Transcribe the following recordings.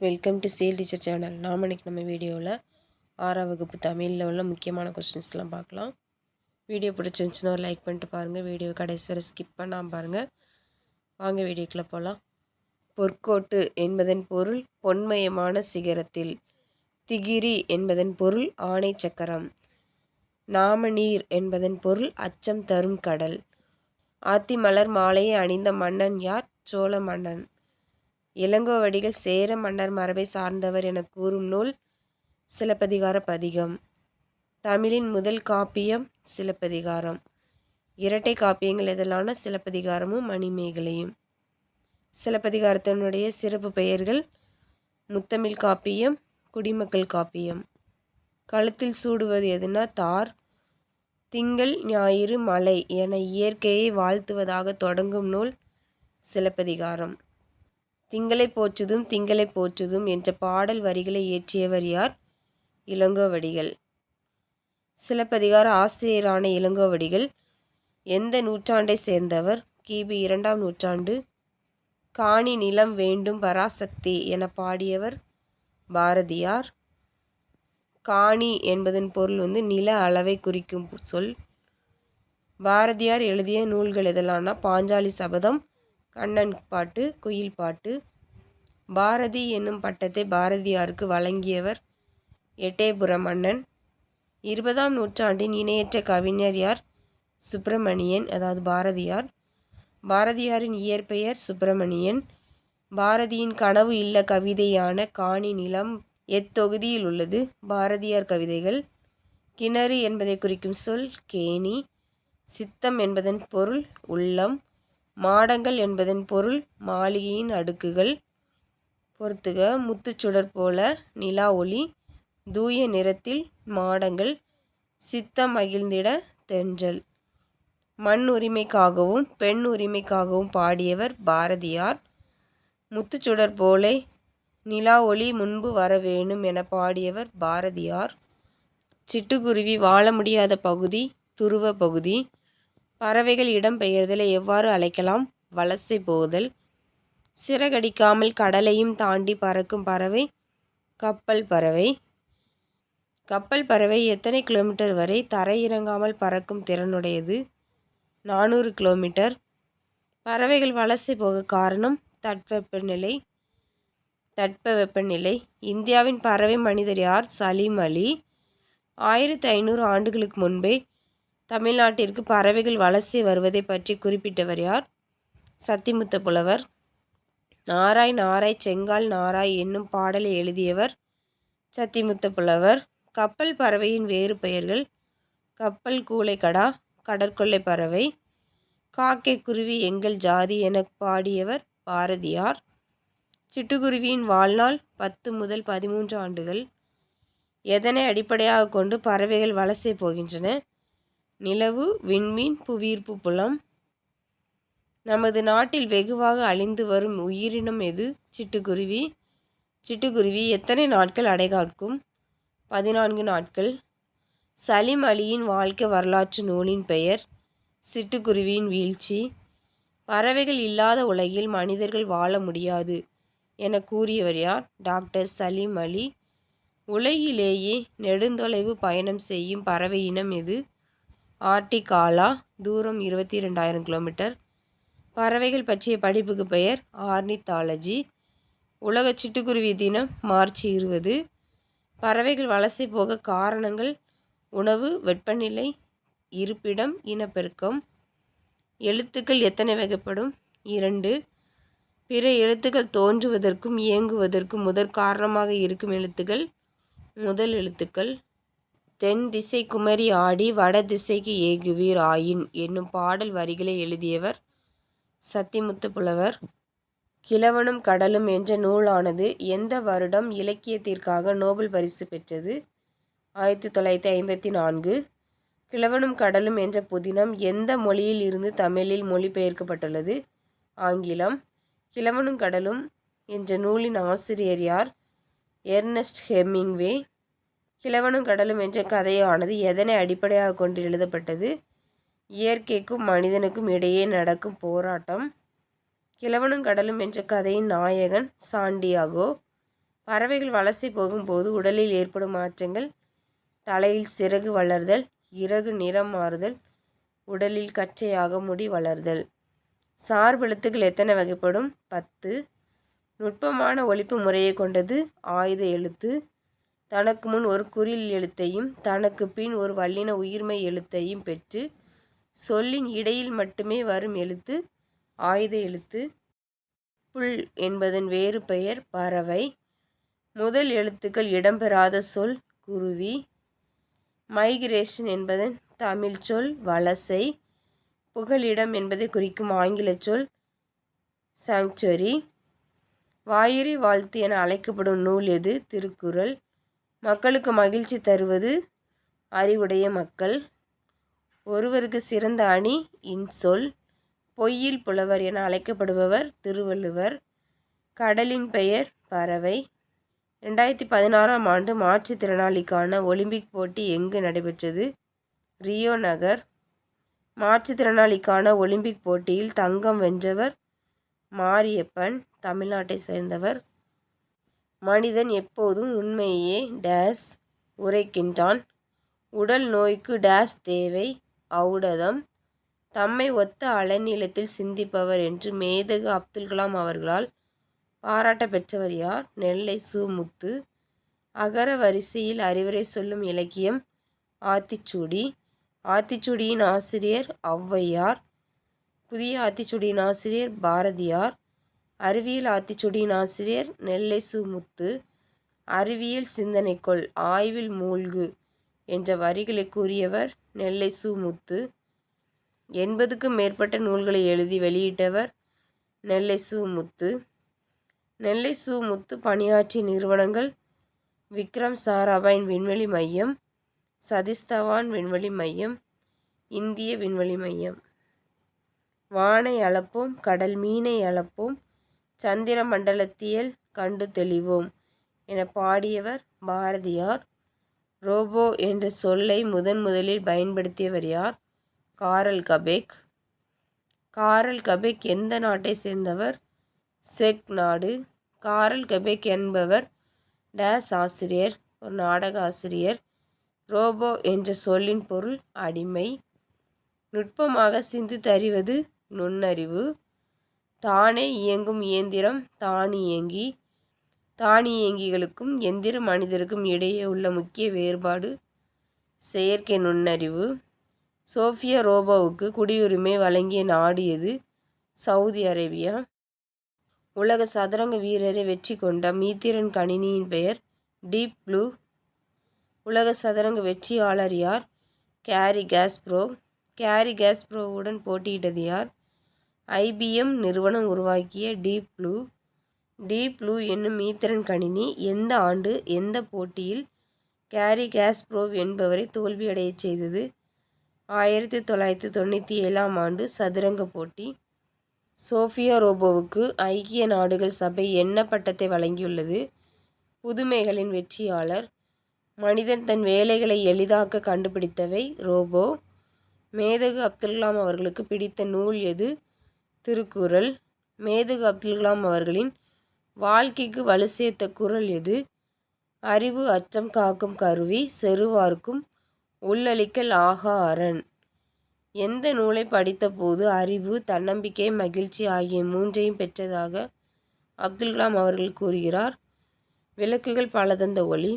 Welcome to சேல் teacher channel நாம் இன்றைக்கி நம்ம வீடியோவில் ஆறாம் வகுப்பு தமிழில் உள்ள முக்கியமான கொஸ்டின்ஸ்லாம் பார்க்கலாம். வீடியோ பிடிச்சிருந்துச்சுன்னா ஒரு லைக் பண்ணிட்டு பாருங்கள் வீடியோ கடைசி வரை ஸ்கிப் பண்ணாமல் பாருங்கள் வாங்க வீடியோக்குள்ளே போகலாம் பொற்கோட்டு என்பதன் பொருள் பொன்மயமான சிகரத்தில். திகிரி என்பதன் பொருள் ஆணை சக்கரம். நாமநீர் என்பதன் பொருள் அச்சம் தரும் கடல். ஆத்தி மலர் மாலையை அணிந்த மன்னன் யார்? சோழ மன்னன். இளங்கோவடிகள் சேர மன்னர் மரபை சார்ந்தவர் என கூறும் நூல் சிலப்பதிகார பதிகம் தமிழின் முதல் காப்பியம் சிலப்பதிகாரம். இரட்டை காப்பியங்கள் எதலான சிலப்பதிகாரமும் மணிமேகலையும். சிலப்பதிகாரத்தினுடைய சிறப்பு பெயர்கள் முத்தமிழ் காப்பியம் குடிமக்கள் காப்பியம். கழுத்தில் சூடுவது எதுனா தார் திங்கள் ஞாயிறு மலை என இயற்கையை வாழ்த்துவதாக தொடங்கும் நூல் சிலப்பதிகாரம். திங்களை போற்றுதும் திங்களை போற்றுதும் என்ற பாடல் வரிகளை இயற்றியவர் யார்? இளங்கோவடிகள். சிலப்பதிகார ஆசிரியரான இளங்கோவடிகள். எந்த நூற்றாண்டை சேர்ந்தவர்? கிபி இரண்டாம் நூற்றாண்டு. காணி நிலம் வேண்டும் பராசக்தி என பாடியவர் பாரதியார் காணி என்பதன் பொருள் வந்து நில அளவை குறிக்கும் சொல். பாரதியார் எழுதிய நூல்கள் எதெல்லாம்னா பாஞ்சாலி சபதம் கண்ணன் பாட்டு குயில் பாட்டு. பாரதி என்னும் பட்டத்தை பாரதியாருக்கு வழங்கியவர் எட்டயபுர மன்னன் இருபதாம் நூற்றாண்டின் இணையற்ற கவிஞர் யார்? சுப்பிரமணியன் அதாவது பாரதியார். பாரதியாரின் இயற்பெயர் சுப்பிரமணியன். பாரதியின் கனவு இல்ல கவிதையான காணி நிலம் எத்தொகுதியில் உள்ளது. பாரதியார் கவிதைகள். கிணறு என்பதை குறிக்கும் சொல் கேணி. சித்தம் என்பதன் பொருள் உள்ளம். மாடங்கள் என்பதன் பொருள் மாளிகையின் அடுக்குகள். பொறுத்துக முத்துச்சுடர் போல நிலா ஒளி தூய நிறத்தில் மாடங்கள் சித்தம் மகிழ்ந்திட தென்றல். மண் உரிமைக்காகவும் பெண் உரிமைக்காகவும் பாடியவர் பாரதியார். முத்துச்சுடர் போலே நிலா ஒளி முன்பு வர வேணும் என பாடியவர் பாரதியார். சிட்டுக்குருவி வாழ முடியாத பகுதி துருவ பகுதி. பறவைகள் இடம்பெயர்தலை எவ்வாறு அழைக்கலாம்? வலசை போதல். சிறகடிக்காமல் கடலையும் தாண்டி பறக்கும் பறவை. கப்பல் பறவை. கப்பல் பறவை எத்தனை கிலோமீட்டர் வரை தரையிறங்காமல் பறக்கும் திறனுடையது? நானூறு கிலோமீட்டர். பறவைகள் வலசை போக காரணம்? தட்பவெப்பநிலை தட்பவெப்பநிலை இந்தியாவின் பறவை மனிதர் யார்? சலீம் அலி. ஆயிரத்தி ஐநூறு ஆண்டுகளுக்கு முன்பே தமிழ்நாட்டிற்கு பறவைகள் வலசை வருவதை பற்றி குறிப்பிட்டவர் யார்? சத்திமுத்த புலவர். நாராய் நாராய் செங்கால் நாராய் என்னும் பாடலை எழுதியவர் சத்திமுத்த புலவர். கப்பல் பறவையின் வேறு பெயர்கள் கப்பல் கூளைக்கடா கடற்கொள்ளை பறவை காக்கை குருவி எங்கள் ஜாதி என பாடியவர் பாரதியார் சிட்டுக்குருவியின் வாழ்நாள் பத்து முதல் பதிமூன்று ஆண்டுகள். எதனை அடிப்படையாக கொண்டு பறவைகள் வலசை போகின்றன? நிலவு விண்மீன் புவியீர்ப்பு புலம். நமது நாட்டில் வெகுவாக அழிந்து வரும் உயிரினம் எது? சிட்டுக்குருவி. சிட்டுக்குருவி எத்தனை நாட்கள் அடைகாக்கும் பதினான்கு நாட்கள். சலிம் அலியின் வாழ்க்கை வரலாற்று நூலின் பெயர் சிட்டுக்குருவியின் வீழ்ச்சி. பறவைகள் இல்லாத உலகில் மனிதர்கள் வாழ முடியாது என கூறியவர் யார்? டாக்டர் சலீம் அலி. உலகிலேயே நெடுந்தொலைவு பயணம் செய்யும் பறவை இனம் எது? ஆர்டிகாலா தூரம் இருபத்தி ரெண்டாயிரம் கிலோமீட்டர். பறவைகள் பற்றிய படிப்புக்கு பெயர் ஆர்னித்தாலஜி. உலக சிட்டுக்குருவி தினம் மார்ச் இருபது. பறவைகள் வலசை போக காரணங்கள் உணவு வெப்பநிலை இருப்பிடம் இனப்பெருக்கம். எழுத்துக்கள் எத்தனை வகைப்படும்? இரண்டு. பிற எழுத்துக்கள் தோன்றுவதற்கும் இயங்குவதற்கும் முதற் காரணமாக இருக்கும் எழுத்துக்கள். முதல் எழுத்துக்கள் தென் திசை குமரி ஆடி வட திசைக்கு ஏகுவீர் ஆயின் என்னும் பாடல் வரிகளை எழுதியவர் சத்திமுத்து புலவர். கிழவனும் கடலும் என்ற நூலானது எந்த வருடம் இலக்கியத்திற்காக நோபல் பரிசு பெற்றது? ஆயிரத்தி தொள்ளாயிரத்தி ஐம்பத்தி நான்கு. கிழவனும் கடலும் என்ற புதினம் எந்த மொழியில் இருந்து தமிழில் மொழிபெயர்க்கப்பட்டுள்ளது? ஆங்கிலம். கிழவனும் கடலும் என்ற நூலின் ஆசிரியர் யார்? Ernest Hemingway. கிழவனும் கடலும் என்ற கதையானது எதனை அடிப்படையாக கொண்டு எழுதப்பட்டது? இயற்கைக்கும் மனிதனுக்கும் இடையே நடக்கும் போராட்டம். கிழவனும் கடலும் என்ற கதையின் நாயகன் சாண்டியாகோ? பறவைகள் வலசை போகும்போது உடலில் ஏற்படும் மாற்றங்கள் தலையில் சிறகு வளர்தல் இறகு நிறம் மாறுதல் உடலில் கச்சையாக முடி வளர்தல். சார்பெழுத்துக்கள் எத்தனை வகைப்படும்? பத்து. நுட்பமான ஒழிப்பு முறையை கொண்டது ஆயுத எழுத்து தனக்கு முன் ஒரு குறில் எழுத்தையும் தனக்கு பின் ஒரு வல்லின உயிர்மை எழுத்தையும் பெற்று சொல்லின் இடையில் மட்டுமே வரும் எழுத்து ஆயுத எழுத்து புல் என்பதன் வேறு பெயர் பறவை. முதல் எழுத்துக்கள் இடம்பெறாத சொல் குருவி. மைக்ரேஷன் என்பதன் தமிழ் சொல் வலசை. புகலிடம் என்பதை குறிக்கும் ஆங்கில சொல் சாங்சுவரி வாயுரி வாழ்த்து என அழைக்கப்படும் நூல் எது? திருக்குறள். மக்களுக்கு மகிழ்ச்சி தருவது அறிவுடைய மக்கள். ஒருவருக்கு சிறந்த அணி இன்சொல் பொய்யில் புலவர் என அழைக்கப்படுபவர் திருவள்ளுவர். கடலின் பெயர் பறவை. ரெண்டாயிரத்தி பதினாறாம் ஆண்டு மாற்றுத்திறனாளிக்கான ஒலிம்பிக் போட்டி எங்கு நடைபெற்றது? ரியோ நகர். மாற்றுத்திறனாளிக்கான ஒலிம்பிக் போட்டியில் தங்கம் வென்றவர் மாரியப்பன் தமிழ்நாட்டை சேர்ந்தவர் மனிதன் எப்போதும் உண்மையே டேஸ் உரைக்கின்றான். உடல் நோய்க்கு டேஸ் தேவை ஔடதம். தம்மை ஒத்த அலைநீளத்தில் சிந்திப்பவர் என்று மேதகு அப்துல் கலாம் அவர்களால் பாராட்ட பெற்றவர் யார்? நெல்லை சுமுத்து. அகர வரிசையில் அறிவுரை சொல்லும் இலக்கியம் ஆத்திச்சூடி. ஆத்திச்சூடியின் ஆசிரியர் ஔவையார். புதிய ஆத்திச்சூடியின் ஆசிரியர் பாரதியார். அறிவியல் ஆத்திச்சுடியின் ஆசிரியர் நெல்லை சுமுத்து அறிவியல் சிந்தனைக்குள் ஆய்வில் மூழ்கு என்ற வரிகளை கூறியவர் நெல்லை சுமுத்து எண்பதுக்கும் மேற்பட்ட நூல்களை எழுதி வெளியிட்டவர் நெல்லை சு முத்து நெல்லை சு முத்து பணியாற்றிய நிறுவனங்கள் விக்ரம் சாராபாயின் விண்வெளி மையம் சதீஷ் தவான் விண்வெளி மையம் இந்திய விண்வெளி மையம். வானை அளப்போம் கடல் மீனை அளப்போம் சந்திர மண்டலத்தியல் கண்டு தெளிவோம் என பாடியவர் பாரதியார். ரோபோ என்ற சொல்லை முதன் முதலில் பயன்படுத்தியவர் யார்? காரல் கபேக். காரல் கபேக் எந்த நாட்டை சேர்ந்தவர்? செக் நாடு. காரல் கபேக் என்பவர் டேஸ் ஆசிரியர் ஒரு நாடக ஆசிரியர். ரோபோ என்ற சொல்லின் பொருள் அடிமை. நுட்பமாக சிந்தித்தறிவது நுண்ணறிவு. தானே இயங்கும் இயந்திரம் தானியங்கி தானியங்கிகளுக்கும் எந்திர மனிதருக்கும் இடையே உள்ள முக்கிய வேறுபாடு செயற்கை நுண்ணறிவு. சோஃபியா ரோபோவுக்கு குடியுரிமை வழங்கிய நாடு எது? Saudi Arabia. உலக சதுரங்க வீரரை வெற்றி கொண்ட மீத்திரன் கணினியின் பெயர் டீப் ப்ளூ. உலக சதுரங்க வெற்றியாளர் யார்? கேரி கேஸ்ப்ரோ. கேரி கேஸ்ப்ரோவுடன் போட்டியிட்டது யார்? ஐபிஎம் நிறுவனம் உருவாக்கிய டீப் ப்ளூ. டீப் ப்ளூ என்னும் மீத்திரன் கணினி எந்த ஆண்டு எந்த போட்டியில் கேரி கேஸ்ப்ரோவ் என்பவரை தோல்வியடையச் செய்தது? ஆயிரத்தி தொள்ளாயிரத்தி தொண்ணூற்றி ஏழாம் ஆண்டு சதுரங்க போட்டி. சோஃபியா ரோபோவுக்கு ஐக்கிய நாடுகள் சபை என்ன பட்டத்தை வழங்கியுள்ளது? புதுமைகளின் வெற்றியாளர். மனிதன் தன் வேலைகளை எளிதாக்க கண்டுபிடித்தவை ரோபோ. மேதகு அப்துல் கலாம் அவர்களுக்கு பிடித்த நூல் எது? திருக்குறள் மேதகு அப்துல் கலாம் அவர்களின் வாழ்க்கைக்கு வலு சேர்த்த குரல் எது? அறிவு அச்சம் காக்கும் கருவி செருவார்க்கும் உள்ளளிக்கல் ஆகா அரண் எந்த நூலை படித்தபோது அறிவு தன்னம்பிக்கை மகிழ்ச்சி ஆகிய மூன்றையும் பெற்றதாக அப்துல் கலாம் அவர்கள் கூறுகிறார். விளக்குகள் பலதந்த ஒளி.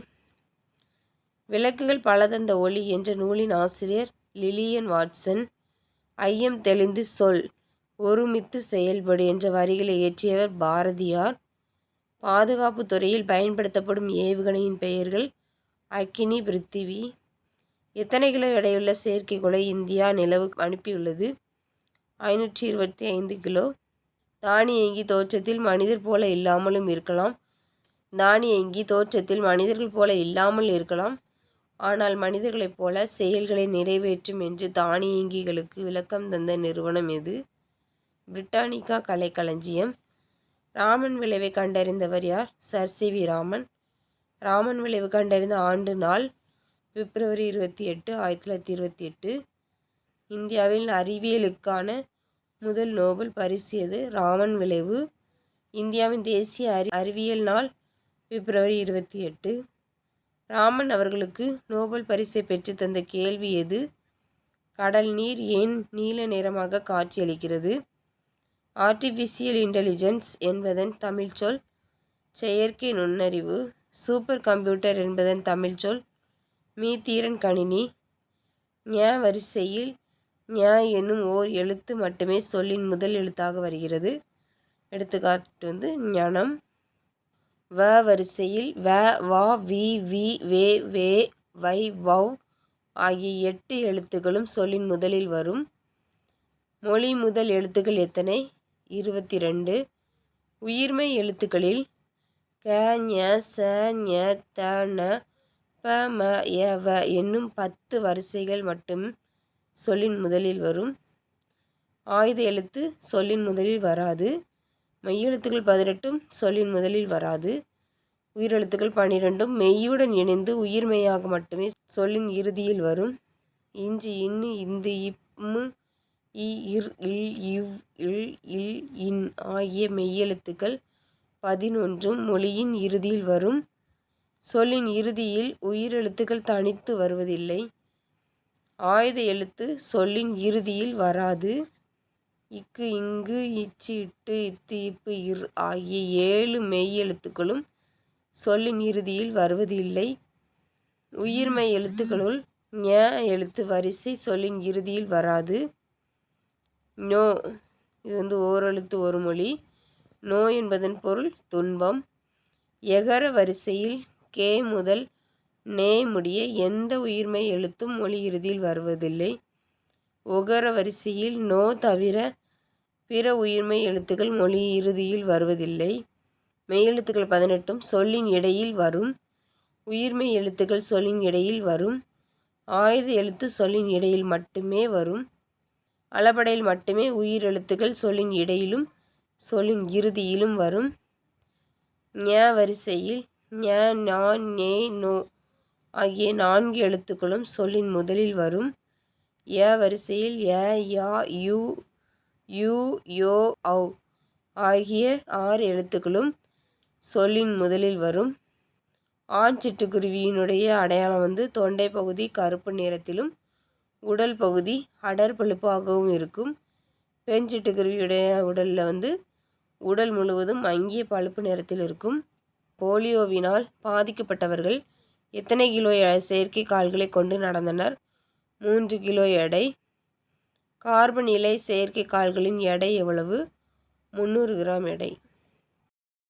விளக்குகள் பலதந்த ஒளி என்ற நூலின் ஆசிரியர் லிலியன் வாட்சன் ஐயம் தெளிந்து சொல். ஒருமித்து செயல்படு என்ற வரிகளை இயற்றியவர் பாரதியார். பாதுகாப்பு துறையில் பயன்படுத்தப்படும் ஏவுகணையின் பெயர்கள் அக்கினி பிருத்திவி. எத்தனை கிலோ எடையுள்ள செயற்கைக்கோளை இந்தியா நிலவுக்கு அனுப்பியுள்ளது? ஐநூற்றி இருபத்தி ஐந்து கிலோ. தானியங்கி தோற்றத்தில் மனிதர் போல இல்லாமலும் இருக்கலாம். தானியங்கி தோற்றத்தில் மனிதர்கள் போல இல்லாமல் இருக்கலாம். ஆனால் மனிதர்களைப் போல செயல்களை நிறைவேற்றும் என்று தானியங்கிகளுக்கு விளக்கம் தந்த நிறுவனம் எது? பிரிட்டானிக்கா கலைக்களஞ்சியம். ராமன் விளைவை கண்டறிந்தவர் யார்? Sir. C. V. Raman. Raman விளைவு கண்டறிந்த ஆண்டு நாள் பிப்ரவரி இருபத்தி எட்டு ஆயிரத்தி தொள்ளாயிரத்தி இருபத்தி எட்டு. இந்தியாவில் அறிவியலுக்கான முதல் நோபல் பரிசு எது ராமன் விளைவு. இந்தியாவின் தேசிய அறி அறிவியல் நாள் பிப்ரவரி இருபத்தி எட்டு. ராமன் அவர்களுக்கு நோபல் பரிசை பெற்று தந்த கேள்வி எது? கடல் நீர் ஏன் நீல நிறமாக காட்சியளிக்கிறது? ஆர்டிஃபிஷியல் இன்டெலிஜென்ஸ் என்பதன் தமிழ்ச்சொல் செயற்கை நுண்ணறிவு சூப்பர் கம்ப்யூட்டர் என்பதன் தமிழ்ச்சொல் மீத்தீரன் கணினி ஞ வரிசையில் ஞ என்னும் ஓர் எழுத்து மட்டுமே சொல்லின் முதல் எழுத்தாக வருகிறது. எடுத்துக்காட்டு வந்து ஞானம். வ வரிசையில் வ வா வி வி வே வே வை வவ் ஆகிய எட்டு எழுத்துக்களும் சொல்லின் முதலில் வரும். மொழி முதல் எழுத்துக்கள் எத்தனை? இருபத்தி ரெண்டு உயிர்மை எழுத்துக்களில் க ஞ ச ஞ த ந ப ம ய வ என்னும் பத்து வரிசைகள் மட்டும் சொல்லின் முதலில் வரும். ஆயுத எழுத்து சொல்லின் முதலில் வராது. மெய்யெழுத்துக்கள் பதினெட்டும் சொல்லின் முதலில் வராது. உயிரெழுத்துக்கள் பன்னிரெண்டும் மெய்யுடன் இணைந்து உயிர்மெய்யாக மட்டுமே சொல்லின் இறுதியில் வரும். இஞ்சி இன்னு இந்து இம்மு இ இர் இல் இவ் இல் இல் இன் ஆகிய மெய்யெழுத்துக்கள் பதினொன்றும் மொழியின் இறுதியில் வரும். சொல்லின் இறுதியில் உயிரெழுத்துக்கள் தனித்து வருவதில்லை. ஆயுத எழுத்து சொல்லின் இறுதியில் வராது. இக்கு இங்கு இச்சு இட்டு இத்து இப்பு இர் ஆகிய ஏழு மெய்யெழுத்துக்களும் சொல்லின் இறுதியில் வருவதில்லை. உயிர்மெய் எழுத்துக்களுள் ஞ எழுத்து வரிசை சொல்லின் இறுதியில் வராது. நோ இது வந்து ஓரெழுத்து ஒரு மொழி நோ என்பதன் பொருள் துன்பம். எகர வரிசையில் கே முதல் நே முடிய எந்த உயிர்மை எழுத்தும் மொழி இறுதியில் வருவதில்லை. ஒகர வரிசையில் நோ தவிர பிற உயிர்மை எழுத்துக்கள் மொழி இறுதியில் வருவதில்லை. மெய்யெழுத்துக்கள் பதினெட்டும் சொல்லின் இடையில் வரும். உயிர்மை எழுத்துக்கள் சொல்லின் இடையில் வரும். ஆயுத எழுத்து சொல்லின் இடையில் மட்டுமே வரும். அளபடையில் மட்டுமே உயிர் எழுத்துக்கள் சொல்லின் இடையிலும் சொல்லின் இறுதியிலும் வரும். ஞ வரிசையில் ஞ நான் நே நோ ஆகிய நான்கு எழுத்துக்களும் சொல்லின் முதலில் வரும். ஏ வரிசையில் ஏ யா யு யூ யோ ஔ ஆகிய ஆறு எழுத்துக்களும் சொல்லின் முதலில் வரும். ஆண் சிட்டுக்குருவியினுடைய அடையாளம் வந்து தொண்டை பகுதி கருப்பு நிறத்திலும் உடல் பகுதி அடர் பழுப்பாகவும் இருக்கும். பெண் சிட்டுக்குருவியுடைய உடலில் வந்து உடல் முழுவதும் மங்கிய பழுப்பு நிறத்தில் இருக்கும். போலியோவினால் பாதிக்கப்பட்டவர்கள் எத்தனை கிலோ செயற்கை கால்களை கொண்டு நடந்தனர்? மூன்று கிலோ எடை. கார்பன் இலை செயற்கை கால்களின் எடை எவ்வளவு? முந்நூறு கிராம் எடை.